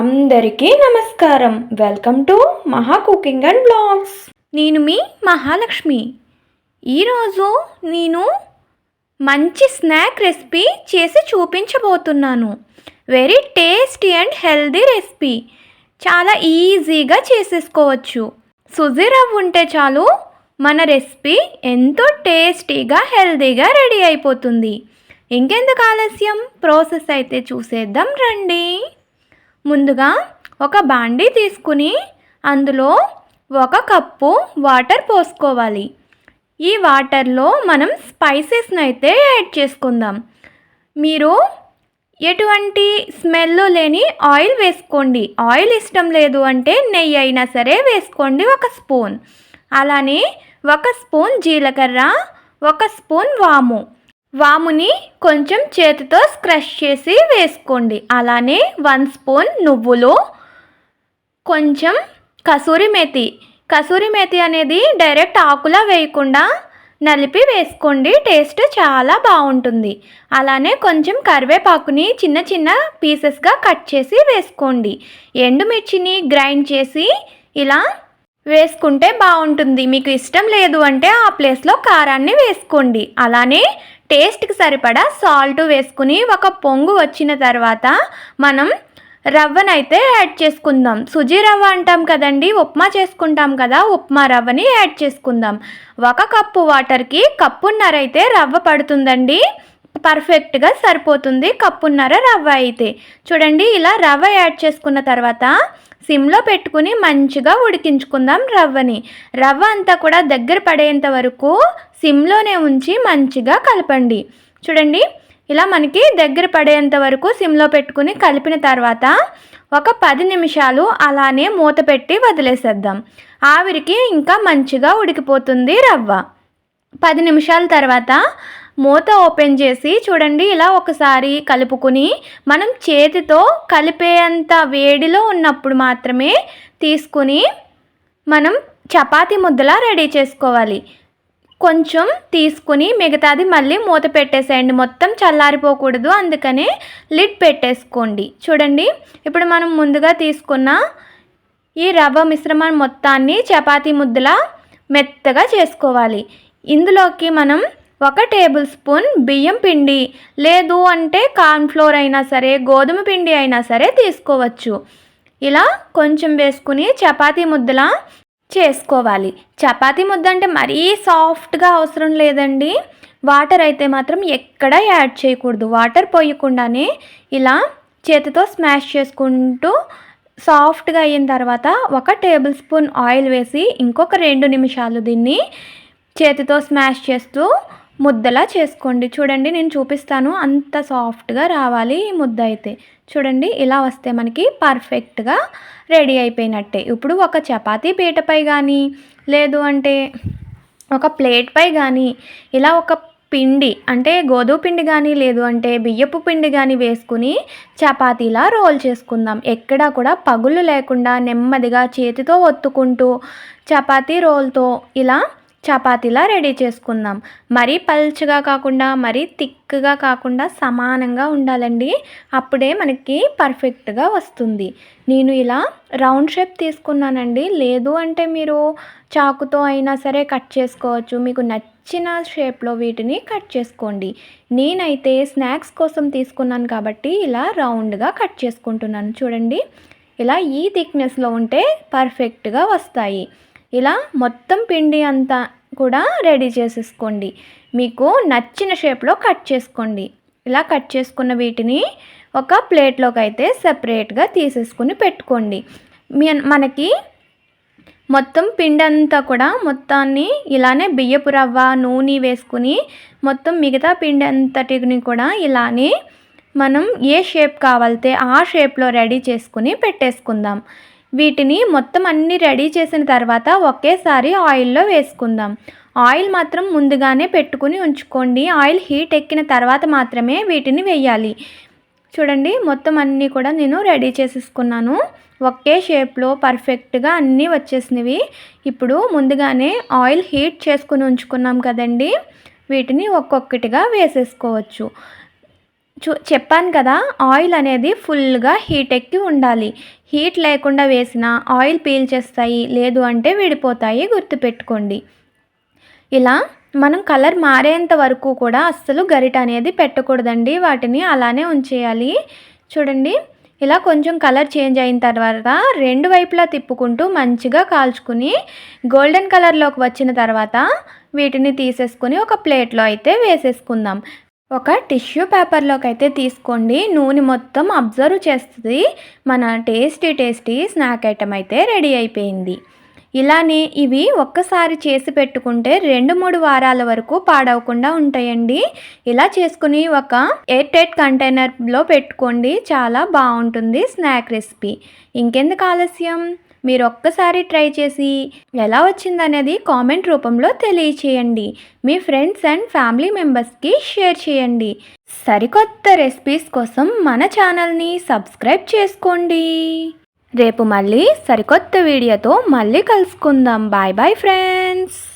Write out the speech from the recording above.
అందరికీ నమస్కారం. Welcome to Maha cooking and blogs. నేను మీ మహాలక్ష్మి. ఈరోజు నేను మంచి స్నాక్ రెసిపీ చేసి చూపించబోతున్నాను. Very tasty and healthy recipe. చాలా ఈజీగా చేసేసుకోవచ్చు. సుజీ రవ్వ ఉంటే చాలు మన రెసిపీ ఎంతో టేస్టీగా హెల్దీగా రెడీ అయిపోతుంది. ఇంకెందుకు ఆలస్యం? ప్రాసెస్ అయితే చూసేద్దాం రండి. ముందుగా ఒక బాండీ తీసుకుని అందులో ఒక కప్పు వాటర్ పోసుకోవాలి. ఈ వాటర్లో మనం స్పైసెస్ని అయితే యాడ్ చేసుకుందాం. మీరు ఎటువంటి స్మెల్ లేని ఆయిల్ వేసుకోండి. ఆయిల్ ఇష్టం లేదు అంటే నెయ్యి అయినా సరే వేసుకోండి ఒక స్పూన్. అలానే ఒక స్పూన్ జీలకర్ర ఒక స్పూన్ వాము. వాముని కొంచెం చేతితో స్క్రష్ చేసి వేసుకోండి. అలానే వన్ స్పూన్ నువ్వులు కొంచెం కసూరి మేతి. కసూరి మేతి అనేది డైరెక్ట్ ఆకులా వేయకుండా నలిపి వేసుకోండి. టేస్ట్ చాలా బాగుంటుంది. అలానే కొంచెం కరివేపాకుని చిన్న చిన్న పీసెస్గా కట్ చేసి వేసుకోండి. ఎండుమిర్చిని గ్రైండ్ చేసి ఇలా వేసుకుంటే బాగుంటుంది. మీకు ఇష్టం లేదు అంటే ఆ ప్లేస్లో కారాన్ని వేసుకోండి. అలానే టేస్ట్కి సరిపడా సాల్ట్ వేసుకుని ఒక పొంగు వచ్చిన తర్వాత మనం రవ్వనైతే యాడ్ చేసుకుందాం. సుజీ రవ్వ అంటాం కదండి ఉప్మా చేసుకుంటాం కదా ఉప్మా రవ్వని యాడ్ చేసుకుందాం. ఒక కప్పు వాటర్కి కప్పున్నర అయితే రవ్వ పడుతుందండి. పర్ఫెక్ట్గా సరిపోతుంది కప్పున్నర రవ్వ అయితే. చూడండి ఇలా రవ్వ యాడ్ చేసుకున్న తర్వాత సిమ్లో పెట్టుకుని మంచిగా ఉడికించుకుందాం రవ్వని. రవ్వ అంతా కూడా దగ్గర పడేంత వరకు సిమ్లోనే ఉంచి మంచిగా కలపండి. చూడండి ఇలా మనకి దగ్గర పడేంత వరకు సిమ్లో పెట్టుకుని కలిపిన తర్వాత ఒక పది నిమిషాలు అలానే మూత పెట్టి వదిలేసేద్దాం. ఆవిరికి ఇంకా మంచిగా ఉడికిపోతుంది రవ్వ. పది నిమిషాల తర్వాత మూత ఓపెన్ చేసి చూడండి ఇలా ఒకసారి కలుపుకుని మనం చేతితో కలిపేంత వేడిలో ఉన్నప్పుడు మాత్రమే తీసుకుని మనం చపాతీ ముద్దలా రెడీ చేసుకోవాలి. కొంచెం తీసుకుని మిగతాది మళ్ళీ మూత పెట్టేసేయండి. మొత్తం చల్లారిపోకూడదు అందుకనే లిడ్ పెట్టేసుకోండి. చూడండి ఇప్పుడు మనం ముందుగా తీసుకున్న ఈ రవ్వ మిశ్రమం మొత్తాన్ని చపాతీ ముద్దలా మెత్తగా చేసుకోవాలి. ఇందులోకి మనం ఒక టేబుల్ స్పూన్ బియ్యం పిండి. లేదు అంటే కార్న్ఫ్లోర్ అయినా సరే గోధుమ పిండి అయినా సరే తీసుకోవచ్చు. ఇలా కొంచెం వేసుకుని చపాతీ ముద్దలా చేసుకోవాలి. చపాతీ ముద్ద అంటే మరీ సాఫ్ట్గా అవసరం లేదండి. వాటర్ అయితే మాత్రం ఎక్కడ యాడ్ చేయకూడదు. వాటర్ పోయకుండానే ఇలా చేతితో స్మాష్ చేసుకుంటూ సాఫ్ట్గా అయిన తర్వాత ఒక టేబుల్ స్పూన్ ఆయిల్ వేసి ఇంకొక రెండు నిమిషాలు దీన్ని చేతితో స్మాష్ చేస్తూ ముద్దలా చేసుకోండి. చూడండి నేను చూపిస్తాను. అంత సాఫ్ట్గా రావాలి ఈ ముద్ద అయితే. చూడండి ఇలా వస్తే మనకి పర్ఫెక్ట్గా రెడీ అయిపోయినట్టే. ఇప్పుడు ఒక చపాతీ పీటపై కానీ లేదు అంటే ఒక ప్లేట్పై కానీ ఇలా ఒక పిండి అంటే గోధుమ పిండి కానీ లేదు అంటే బియ్యపు పిండి కానీ వేసుకుని చపాతీలా రోల్ చేసుకుందాం. ఎక్కడా కూడా పగులు లేకుండా నెమ్మదిగా చేతితో ఒత్తుకుంటూ చపాతీ రోల్తో ఇలా చపాతీలా రెడీ చేసుకుందాం. మరీ పల్చగా కాకుండా మరీ థిక్గా కాకుండా సమానంగా ఉండాలండి. అప్పుడే మనకి పర్ఫెక్ట్గా వస్తుంది. నేను ఇలా రౌండ్ షేప్ తీసుకున్నానండి. లేదు అంటే మీరు చాకుతో అయినా సరే కట్ చేసుకోవచ్చు. మీకు నచ్చిన షేప్లో వీటిని కట్ చేసుకోండి. నేనైతే స్నాక్స్ కోసం తీసుకున్నాను కాబట్టి ఇలా రౌండ్గా కట్ చేసుకుంటున్నాను. చూడండి. ఇలా ఈ థిక్నెస్లో ఉంటే పర్ఫెక్ట్గా వస్తాయి. ఇలా మొత్తం పిండి అంతా కూడా రెడీ చేసేసుకోండి. మీకు నచ్చిన షేప్లో కట్ చేసుకోండి. ఇలా కట్ చేసుకున్న వీటిని ఒక ప్లేట్లోకి అయితే సపరేట్గా తీసేసుకుని పెట్టుకోండి. మనకి మొత్తం పిండి అంతా కూడా మొత్తాన్ని ఇలానే బియ్యపు రవ్వ నూనె వేసుకుని మొత్తం మిగతా పిండి అంతటిని కూడా ఇలానే మనం ఏ షేప్ కావాలితే ఆ షేప్లో రెడీ చేసుకుని పెట్టేసుకుందాం. వీటిని మొత్తం అన్నీ రెడీ చేసిన తర్వాత ఒకేసారి ఆయిల్లో వేసుకుందాం. ఆయిల్ మాత్రం ముందుగానే పెట్టుకుని ఉంచుకోండి. ఆయిల్ హీట్ ఎక్కిన తర్వాత మాత్రమే వీటిని వేయాలి. చూడండి మొత్తం అన్నీ కూడా నేను రెడీ చేసేసుకున్నాను. ఒకే షేప్లో పర్ఫెక్ట్గా అన్నీ వచ్చేసినవి. ఇప్పుడు ముందుగానే ఆయిల్ హీట్ చేసుకుని ఉంచుకున్నాం కదండి. వీటిని ఒక్కొక్కటిగా వేసేసుకోవచ్చు. చూ చెప్పాను కదా ఆయిల్ అనేది ఫుల్గా హీట్ ఎక్కి ఉండాలి. హీట్ లేకుండా వేసిన ఆయిల్ పీల్చేస్తాయి లేదు అంటే విడిపోతాయి గుర్తుపెట్టుకోండి. ఇలా మనం కలర్ మారేంత వరకు కూడా అస్సలు గరిట అనేది పెట్టకూడదండి. వాటిని అలానే ఉంచేయాలి. చూడండి ఇలా కొంచెం కలర్ చేంజ్ అయిన తర్వాత రెండు వైపులా తిప్పుకుంటూ మంచిగా కాల్చుకుని గోల్డెన్ కలర్లోకి వచ్చిన తర్వాత వీటిని తీసేసుకుని ఒక ప్లేట్లో అయితే వేసేసుకుందాం. ఒక టిష్యూ పేపర్లోకి అయితే తీసుకోండి. నూనె మొత్తం అబ్జర్వ్ చేస్తుంది. మన టేస్టీ టేస్టీ స్నాక్ ఐటమ్ అయితే రెడీ అయిపోయింది. ఇలానే ఇవి ఒక్కసారి చేసి పెట్టుకుంటే రెండు మూడు వారాల వరకు పాడవకుండా ఉంటాయండి. ఇలా చేసుకుని ఒక ఎయిర్ ఎయిట్ కంటైనర్లో పెట్టుకోండి. చాలా బాగుంటుంది స్నాక్ రెసిపీ. ఇంకెందుకు ఆలస్యం? మీరు ఒక్కసారి ట్రై చేసి ఎలా వచ్చిందనేది కామెంట్ రూపంలో తెలియచేయండి. మీ ఫ్రెండ్స్ అండ్ ఫ్యామిలీ మెంబర్స్కి షేర్ చేయండి. సరికొత్త రెసిపీస్ కోసం మన ఛానల్ని సబ్స్క్రైబ్ చేసుకోండి. రేపు మళ్ళీ సరికొత్త వీడియోతో మళ్ళీ కలుసుకుందాం. Bye bye friends.